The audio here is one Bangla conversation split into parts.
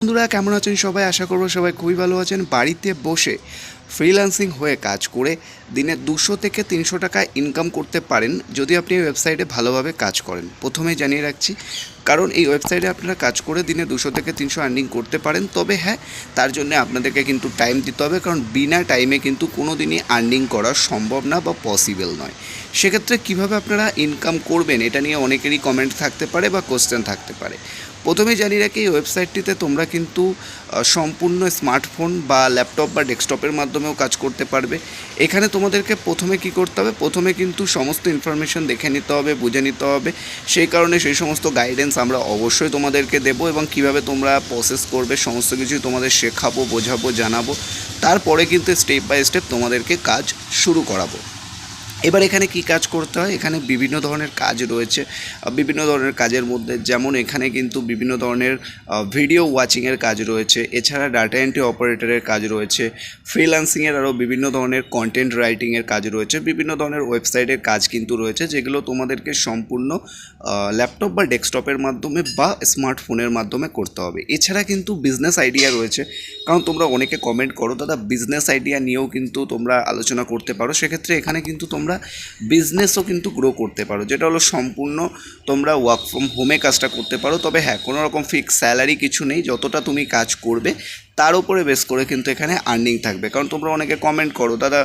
বন্ধুরা, কেমন আছেন সবাই? আশা করব সবাই খুবই ভালো আছেন। বাড়িতে বসে ফ্রিল্যান্সিং হয়ে কাজ করে দিনে দুশো থেকে তিনশো টাকা ইনকাম করতে পারেন যদি আপনি ওয়েবসাইটে ভালোভাবে কাজ করেন। প্রথমে জানিয়ে রাখছি, কারণ এই ওয়েবসাইটে আপনারা কাজ করে দিনে দুশো থেকে তিনশো আর্নিং করতে পারেন। তবে হ্যাঁ তার জন্য আপনাদেরকে কিন্তু টাইম দিতে হবে, কারণ বিনা টাইমে কিন্তু কোনো দিনই আর্নিং করা সম্ভব না বা পসিবল নয়। সেক্ষেত্রে কীভাবে আপনারা ইনকাম করবেন, এটা নিয়ে অনেকেরই কমেন্ট থাকতে পারে বা কোশ্চেন থাকতে পারে। প্রথমে জানিয়ে রাখি, এই ওয়েবসাইটটিতে তোমরা কিন্তু সম্পূর্ণ স্মার্টফোন বা ল্যাপটপ বা ডেস্কটপের মাধ্যমেও কাজ করতে পারবে। এখানে তোমাদেরকে প্রথমে কি করতে হবে? প্রথমে কিন্তু সমস্ত ইনফরমেশন দেখে নিতে হবে, বুঝে নিতে হবে। সেই কারণে সেই সমস্ত গাইডেন্স আমরা অবশ্যই তোমাদেরকে দেবো এবং কীভাবে তোমরা প্রসেস করবে, সমস্ত কিছুই তোমাদের শেখাবো, বোঝাবো, জানাব। তারপরে কিন্তু স্টেপ বাই স্টেপ তোমাদেরকে কাজ শুরু করাবো। এবার এখানে কি কাজ করতে হয়? এখানে বিভিন্ন ধরনের কাজ রয়েছে। বিভিন্ন ধরনের কাজের মধ্যে যেমন এখানে কিন্তু বিভিন্ন ধরনের ভিডিও ওয়াচিংয়ের কাজ রয়েছে। এছাড়া ডাটা এন্ট্রি অপারেটরের কাজ রয়েছে। ফ্রিল্যান্সিংয়ের আরও বিভিন্ন ধরনের কন্টেন্ট রাইটিংয়ের কাজ রয়েছে। বিভিন্ন ধরনের ওয়েবসাইটের কাজ কিন্তু রয়েছে, যেগুলো তোমাদেরকে সম্পূর্ণ ল্যাপটপ বা ডেস্কটপের মাধ্যমে বা স্মার্টফোনের মাধ্যমে করতে হবে। এছাড়া কিন্তু বিজনেস আইডিয়া রয়েছে। কারণ তোমরা অনেকে কমেন্ট করো, দাদা বিজনেস আইডিয়া নিয়েও কিন্তু তোমরা আলোচনা করতে পারো। সেক্ষেত্রে এখানে কিন্তু তোমরা বিজনেসও কিন্তু গ্রো করতে পারো। যেটা হলো সম্পূর্ণ তোমরা ওয়ার্ক ফ্রম হোমে কাজটা করতে পারো। তবে হ্যাঁ কোনো রকম ফিক্স স্যালারি কিছু নেই। যতটা তুমি কাজ করবে তার উপরে বেস করে কিন্তু এখানে আর্নিং থাকবে। কারণ তোমরা অনেকে কমেন্ট করো, দাদা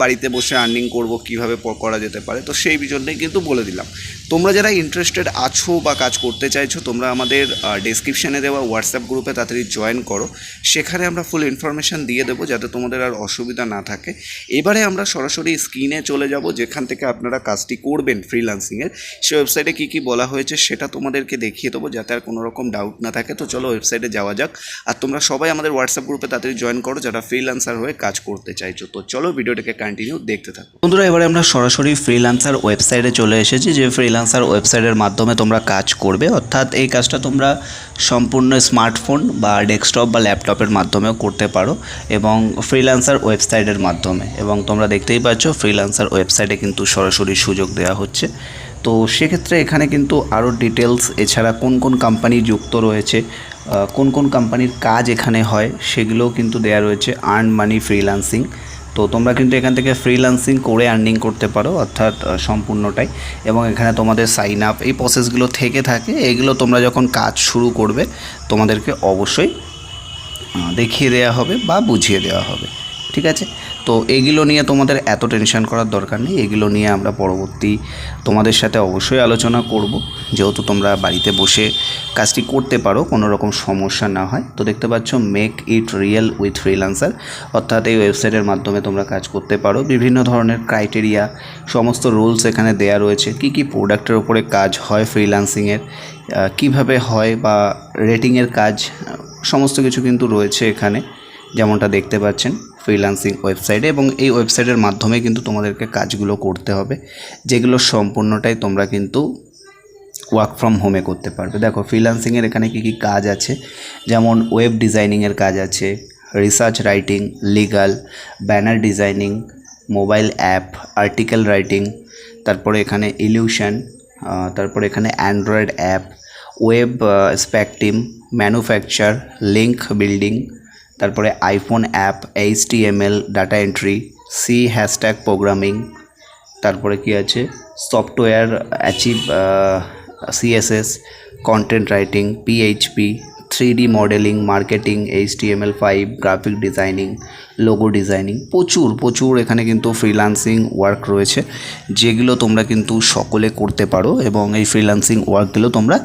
বাড়িতে বসে আর্নিং করব, কীভাবে করা যেতে পারে? তো সেই জন্যই কিন্তু বলে দিলাম। তোমরা যারা ইন্টারেস্টেড আছো বা কাজ করতে চাইছো, তোমরা আমাদের ডেসক্রিপশানে দেওয়া হোয়াটসঅ্যাপ গ্রুপে তাড়াতাড়ি জয়েন করো। সেখানে আমরা ফুল ইনফরমেশান দিয়ে দেবো যাতে তোমাদের আর অসুবিধা না থাকে। এবারে আমরা সরাসরি স্ক্রিনে চলে যাব, যেখান থেকে আপনারা কাজটি করবেন ফ্রিল্যান্সিংয়ের সে ওয়েবসাইটে কী কী বলা হয়েছে সেটা তোমাদেরকে দেখিয়ে দেবো, যাতে আর কোনো রকম ডাউট না থাকে। তো চলো ওয়েবসাইটে যাওয়া যাক। আর তোমরা সবাই আমাদের হোয়াটসঅ্যাপ গ্রুপে তাড়াতাড়ি জয়েন করো, যারা ফ্রিল্যান্সার হয়ে কাজ করতে চাইছো। তো চলো ভিডিওটাকে কন্টিনিউ দেখতে থাকো। বন্ধুরা, এবারে আমরা সরাসরি ফ্রিল্যান্সার ওয়েবসাইটে চলে এসেছি, যে ফ্রিল্যান্সার ওয়েবসাইটের মাধ্যমে তোমরা কাজ করবে। অর্থাৎ এই কাজটা তোমরা সম্পূর্ণ স্মার্টফোন বা ডেস্কটপ বা ল্যাপটপের মাধ্যমেও করতে পারো এবং ফ্রিল্যান্সার ওয়েবসাইটের মাধ্যমে। এবং তোমরা দেখতেই পাচ্ছ ফ্রিল্যান্সার ওয়েবসাইটে কিন্তু সরাসরি সুযোগ দেওয়া হচ্ছে। তো সেক্ষেত্রে এখানে কিন্তু আরও ডিটেলস এছাড়া কোন কোন কোম্পানি যুক্ত রয়েছে কোন কোন কোম্পানির কাজ এখানে হয়, সেগুলোও কিন্তু দেওয়া রয়েছে আর্ন মানি ফ্রিল্যান্সিং তো তোমরা কিন্তু এখান থেকে ফ্রিল্যান্সিং করে আর্নিং করতে পারো, অর্থাৎ সম্পূর্ণটাই। এবং এখানে তোমাদের সাইন আপ এই প্রসেসগুলো থেকে থাকে, এগুলো তোমরা যখন কাজ শুরু করবে, তোমাদেরকে অবশ্যই দেখিয়ে দেওয়া হবে বা বুঝিয়ে দেওয়া হবে। ঠিক আছে? তো এগুলো নিয়ে তোমাদের এত টেনশন করার দরকার নেই। এগুলো নিয়ে আমরা পরবর্তী তোমাদের সাথে অবশ্যই আলোচনা করব। যেহেতু তোমরা বাড়িতে বসে কাজটি করতে পারো, কোনো রকম সমস্যা না হয়। তো দেখতে পাচ্ছ make it real with freelancer অর্থাৎ এই ওয়েবসাইটের মাধ্যমে তোমরা কাজ করতে পারো। বিভিন্ন ধরনের ক্রাইটেরিয়া সমস্ত রুলস এখানে দেয়া রয়েছে। কি কি প্রোডাক্টের উপরে কাজ হয় ফ্রিল্যান্সিংয়ের কীভাবে হয় বা রেটিংয়ের কাজ, সমস্ত কিছু কিন্তু রয়েছে এখানে, যেমনটা দেখতে পাচ্ছেন। ফ্রিল্যান্সিং ওয়েবসাইটে এবং এই ওয়েবসাইটের মাধ্যমে কিন্তু তোমাদেরকে কাজগুলো করতে হবে, যেগুলো সম্পূর্ণটাই তোমরা কিন্তু ওয়ার্ক ফ্রম হোমে করতে পারবে। দেখো ফ্রিল্যান্সিংয়ের এখানে কী কী কাজ আছে? যেমন ওয়েব ডিজাইনিংয়ের কাজ আছে research writing legal banner designing mobile app article writing তারপরে এখানে ইলিউশন তারপরে এখানে অ্যান্ড্রয়েড অ্যাপ ওয়েব স্প্যাকটিম ম্যানুফ্যাকচার লিঙ্ক বিল্ডিং তারপরে iPhone app H T M L data entry C hashtag programming তারপরে কি আছে? Software achieve CSS content writing PHP three modelling marketing H T M L five graphic designing logo designing প্রচুর প্রচুর এখানে কিন্তু ফ্রিল্যান্সিং ওয়ার্ক রয়েছে, যেগুলো তোমরা কিন্তু সকলে করতে পারো এবং এই ফ্রিল্যান্সিং ওয়ার্কগুলো তোমরা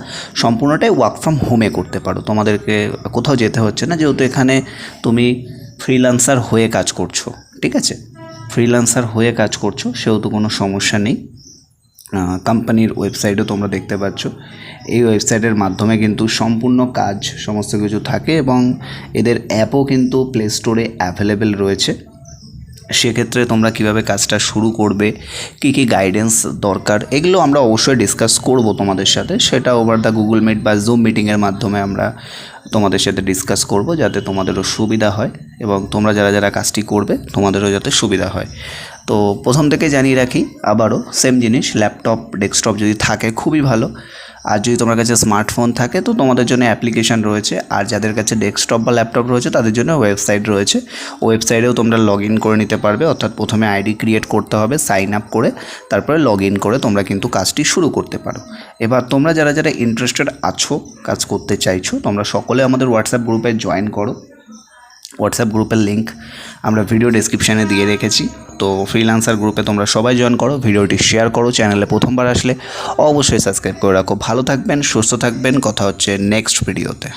সম্পূর্ণটাই ওয়ার্ক ফ্রম হোমে করতে পারো। তোমাদেরকে কোথাও যেতে হচ্ছে না, যেহেতু এখানে তুমি ফ্রিল্যান্সার হয়ে কাজ করছ, ঠিক আছে? ফ্রিল্যান্সার হয়ে কাজ করছ, সেহেতু কোনো সমস্যা নেই। কোম্পানির ওয়েবসাইটও তোমরা দেখতে পাচ্ছ। এই ওয়েবসাইটের মাধ্যমে কিন্তু সম্পূর্ণ কাজ সমস্ত কিছু থাকে এবং এদের অ্যাপও কিন্তু প্লে স্টোরে অ্যাভেলেবেল রয়েছে। সেক্ষেত্রে তোমরা কীভাবে কাজটা শুরু করবে, কি কি গাইডেন্স দরকার, এগুলো আমরা অবশ্যই ডিসকাস করব তোমাদের সাথে। সেটা ওভার দ্য গুগল মিট বা জুম মিটিংয়ের মাধ্যমে আমরা তোমাদের সাথে ডিসকাস করব যাতে তোমাদেরও সুবিধা হয় এবং তোমরা যারা যারা কাজটি করবে, তোমাদেরও যাতে সুবিধা হয়। তো প্রথম থেকে জানিয়ে রাখি, আবারও সেম জিনিস ল্যাপটপ ডেস্কটপ যদি থাকে খুবই ভালো। আর যদি তোমার কাছে স্মার্টফোন থাকে, তো তোমাদের জন্য অ্যাপ্লিকেশান রয়েছে। আর যাদের কাছে ডেস্কটপ বা ল্যাপটপ রয়েছে, তাদের জন্য ওয়েবসাইট রয়েছে। ওয়েবসাইটেও তোমরা লগ ইন করে নিতে পারবে। অর্থাৎ প্রথমে আইডি ক্রিয়েট করতে হবে সাইন আপ করে, তারপরে লগ ইন করে তোমরা কিন্তু কাজটি শুরু করতে পারো। এবার তোমরা যারা যারা ইন্টারেস্টেড আছো, কাজ করতে চাইছো, তোমরা সকলে আমাদের হোয়াটসঅ্যাপ গ্রুপে জয়েন করো। হোয়াটসঅ্যাপ গ্রুপের লিঙ্ক আমরা ভিডিও ডেসক্রিপশানে দিয়ে রেখেছি। তো ফ্রিলান্সার গ্রুপে তোমরা সবাই জয়েন করো, ভিডিওটি শেয়ার করো চ্যানেলে প্রথমবার আসলে অবশ্যই সাবস্ক্রাইব করে রাখো। ভালো থাকবেন, সুস্থ থাকবেন, কথা হচ্ছে নেক্সট ভিডিওতে